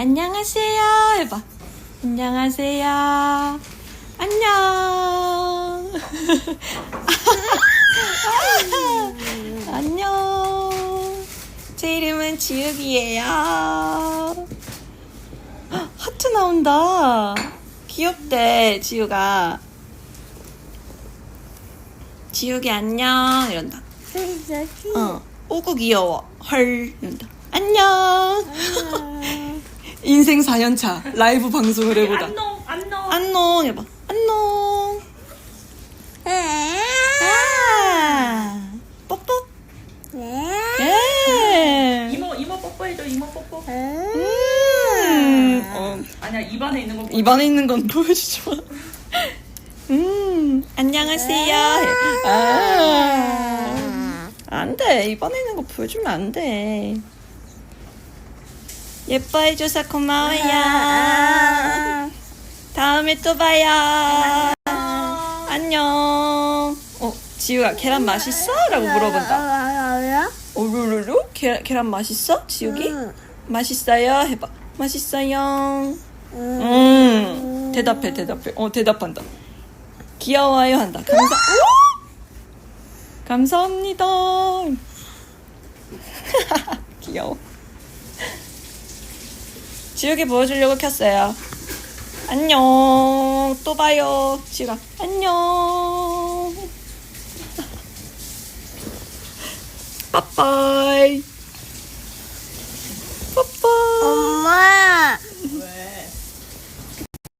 안녕하세요. 해봐. 안녕하세요. 안녕. 안녕. 제 이름은 지욱이에요. 헉, 하트 나온다. 귀엽대, 지우가. 지욱이 안녕. 이런다. 어. 오구 귀여워. 헐. 이런다. 안녕. 인생 4년차 라이브 방송을 해보다. 안녕 안녕 안녕 해봐. 안녕. 아. 뽀뽀. 예. 이모 이모 뽀뽀해줘 이모 뽀뽀 음. 어, 아니야 입안에 있는 거 뽀뽀. 입안에 있는 건 보여주지 마. 음. 안녕하세요. 아. 안 돼. 입안에 있는 거 보여주면 안 돼. 예뻐해줘서 고마워요. 다음에 또 봐요. 안녕. 어, 지우가 계란 맛있어? 라고 물어본다. 오루루루? 계, 계란 맛있어? 지우기? 맛있어요? 해봐. 맛있어요. 음. 대답해, 대답해. 어, 대답한다. 귀여워요 한다. 감사, 오! 감사합니다. 귀여워. 지우개 보여주려고 켰어요. 안녕. 또 봐요. 지우가. 안녕. 빠빠이.